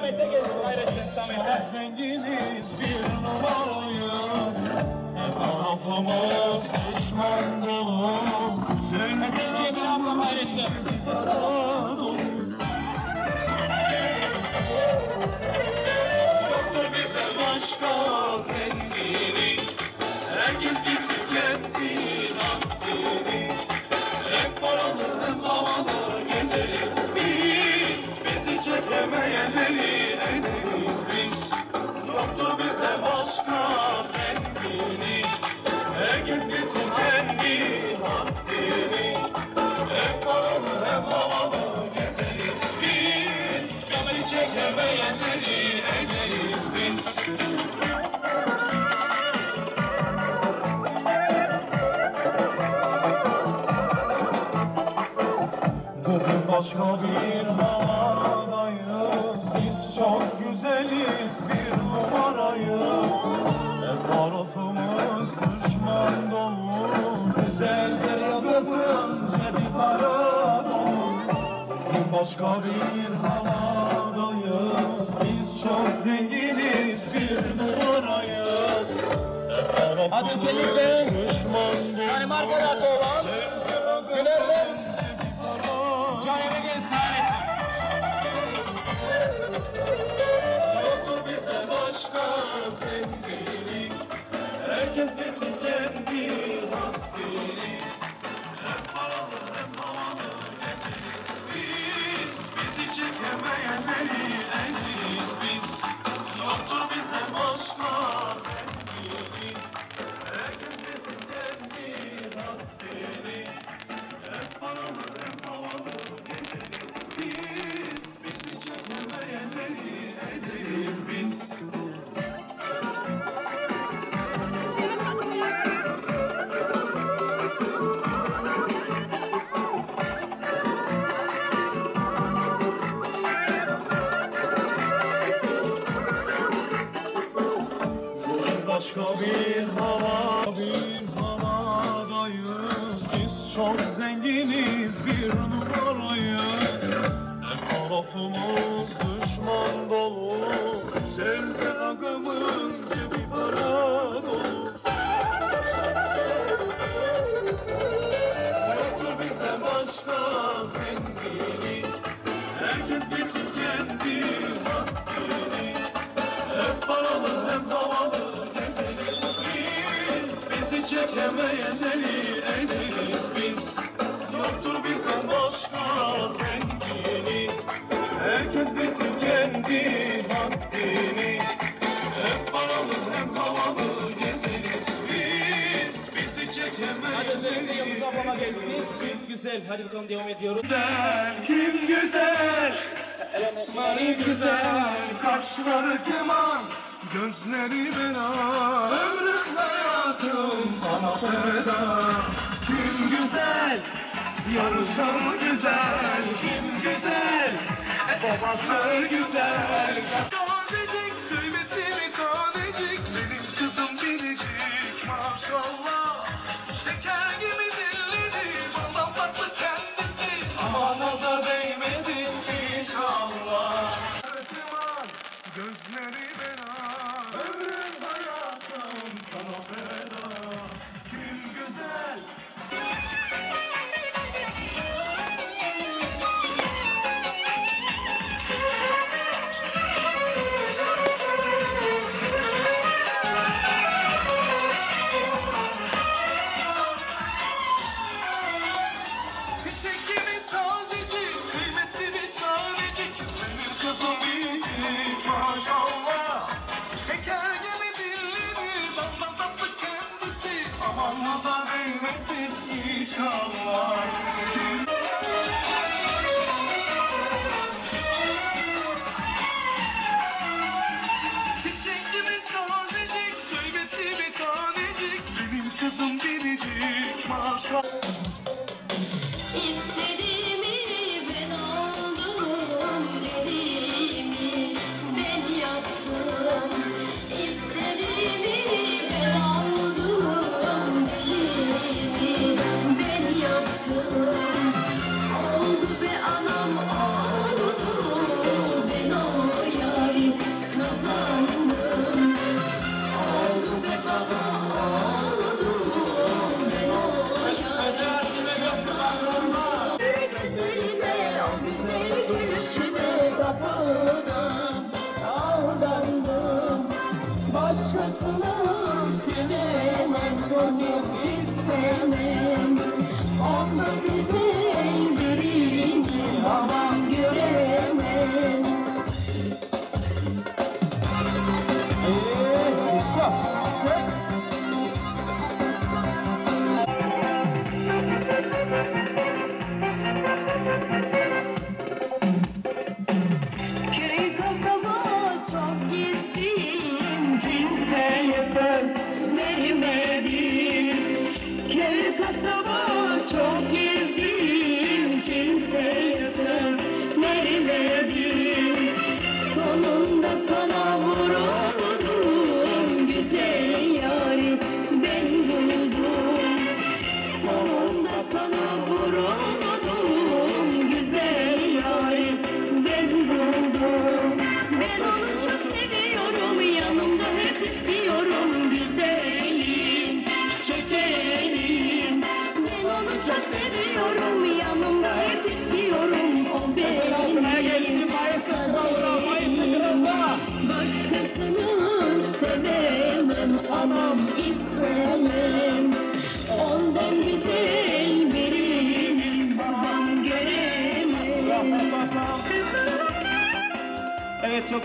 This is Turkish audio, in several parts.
Samet'e gelsin Hayrettin Samet'e. Zenginiz bir numarayız Hep tarafımız düşman dolu Sen Cemil ablam Hayrettin. Başka bir havadayız. Biz çok güzeliz bir numarayız. Her tarafımız düşman dolu. Güzeldir yıldızın cebi para dolu. Başka bir havadayız. Biz çok zenginiz bir numarayız. Bey. düşman dolu. Danimarka'da doğan Yoktur bizden başka zengini Herkes bilsin kendi haddini. Hem paralı hem havalı gezeriz biz. Bizi çekemeyenleri Başka bir hava, bir havadayız Biz çok zenginiz, bir numarayız Bizi çekemeyenleri ezeriz biz Yoktur bizden başka zengini Herkes bilsin kendi haddini Hem paralı hem havalı gezeriz biz Bizi çekemeyenleri ablama gelsin. Güzel. Hadi bakalım devam ediyoruz. güzel, kim güzel? Esmeri güzel, kaşları keman, gözleri bela. Ömrüm hayatım sana feda. Kim güzel? Yarışan güzel, kim güzel? Babası güzel. Tazecik, kıymetli bir tanecik, benim kızım biricik maşallah. Tazecik, kıymetli bir tanecik Benim kızım biricik maşallah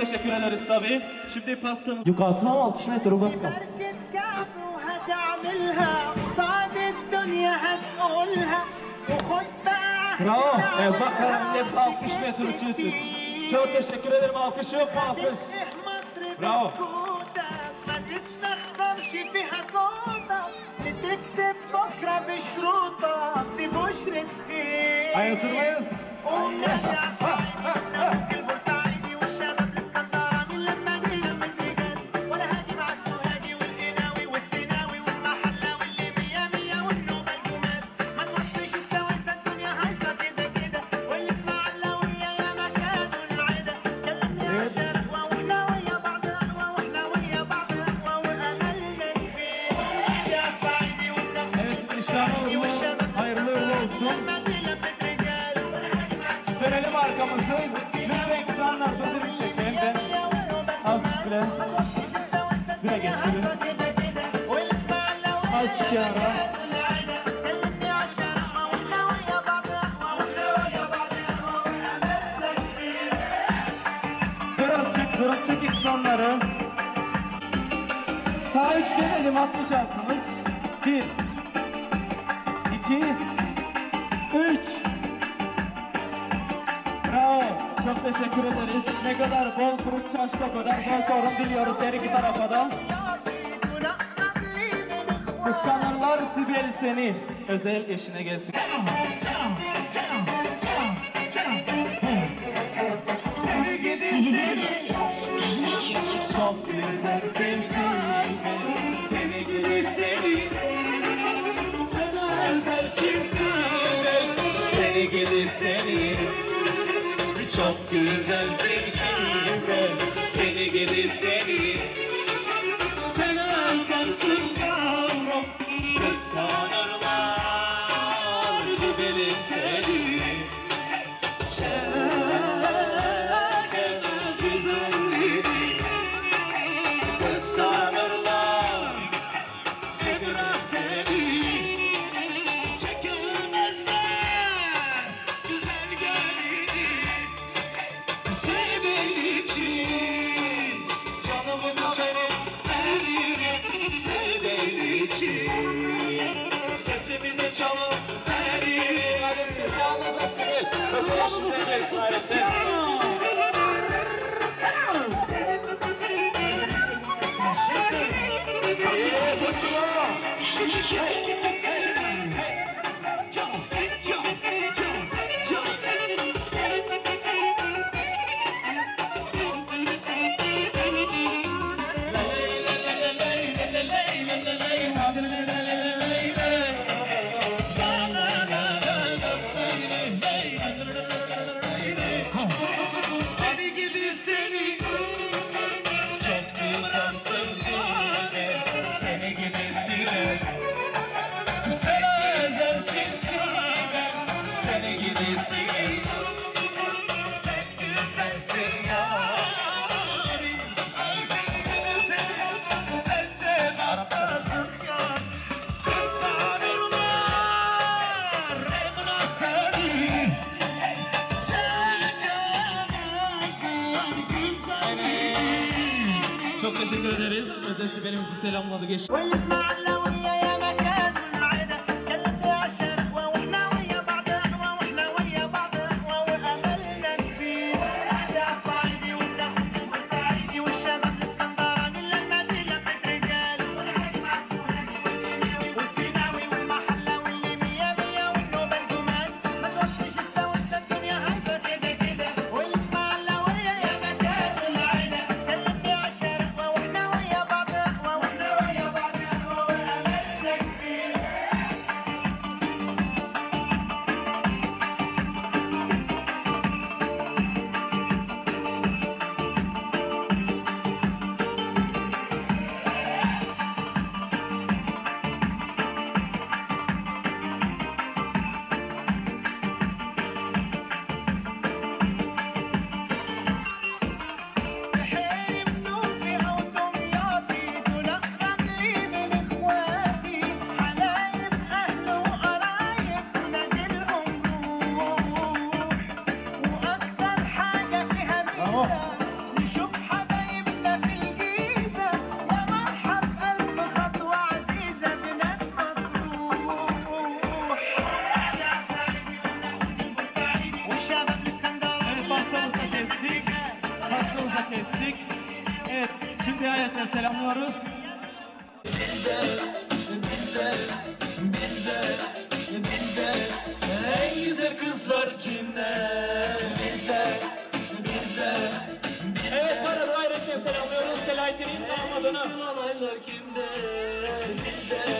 teşekkür ederiz tabii. Şimdi pastamız... Yukarısı ama 60 metre uzatta. Bravo. E, bak hem 60 metre çıktı. Çok teşekkür ederim. Alkış yok mu alkış? Bravo. Ay ısırmayız. Fıratçak insanları daha üç denedim atlayacaksınız. Bir, iki, üç. Bravo. Çok teşekkür ederiz. Ne kadar bol kuruk çarşıda kadar bol sorun biliyoruz her iki tarafa da. Kıskanırlar Sibel seni. Özel eşine gelsin. güzel sevsin Seni gibi seni. Sana özel sevsin Seni gibi seni. Çok güzel sevsin Seni gibi seni. Vai, vai, vai. Çok teşekkür ederiz. Özel Sibel'imizi selamladı. Geç. bizde, bizde, bizde En güzel kızlar kimde? Bizde, bizde, bizde Evet, para dua etmeye selamlıyoruz. Selahattin'in damadını. En güzel alaylar kimde? Bizde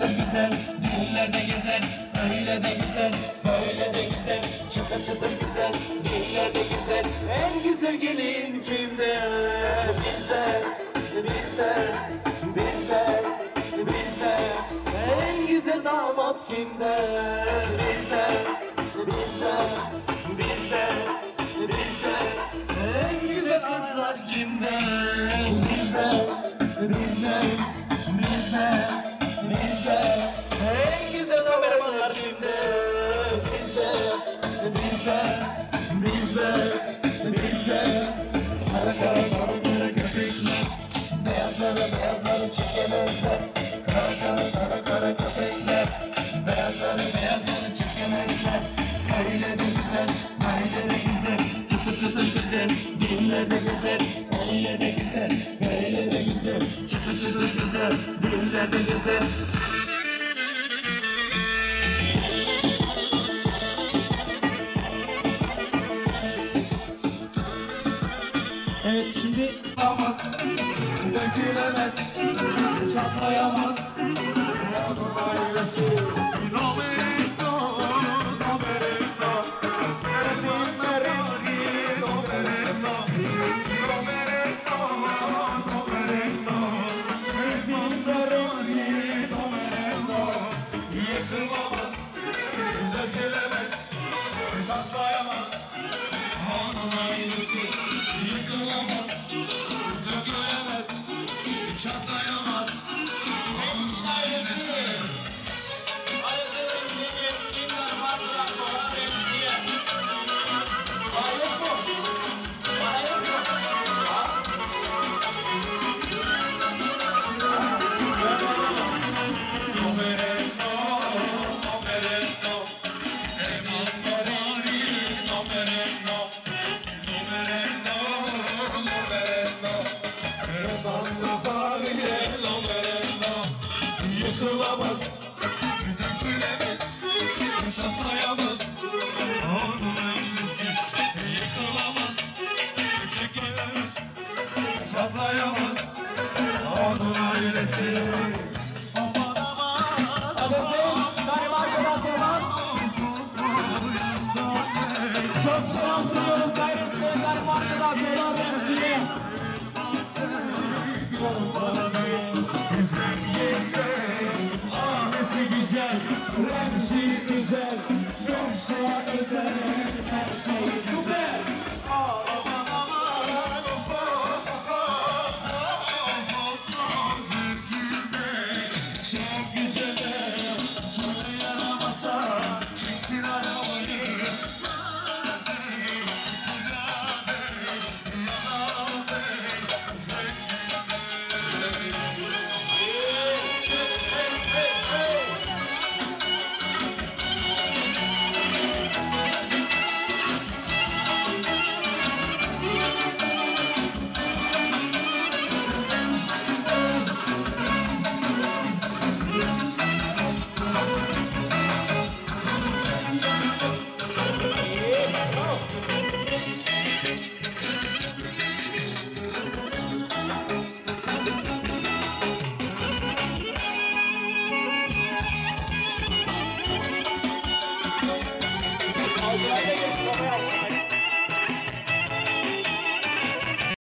de güzel, dille de güzel, öyle de güzel, böyle de güzel, çıtır çıtır güzel, dille de güzel. En güzel gelin kimde? Bizde, bizde, bizde, bizde. En güzel damat kimde? Bizde. denize, dille denize. Evet şimdi Yapamaz, dökülemez, çatlayamaz Onun ailesi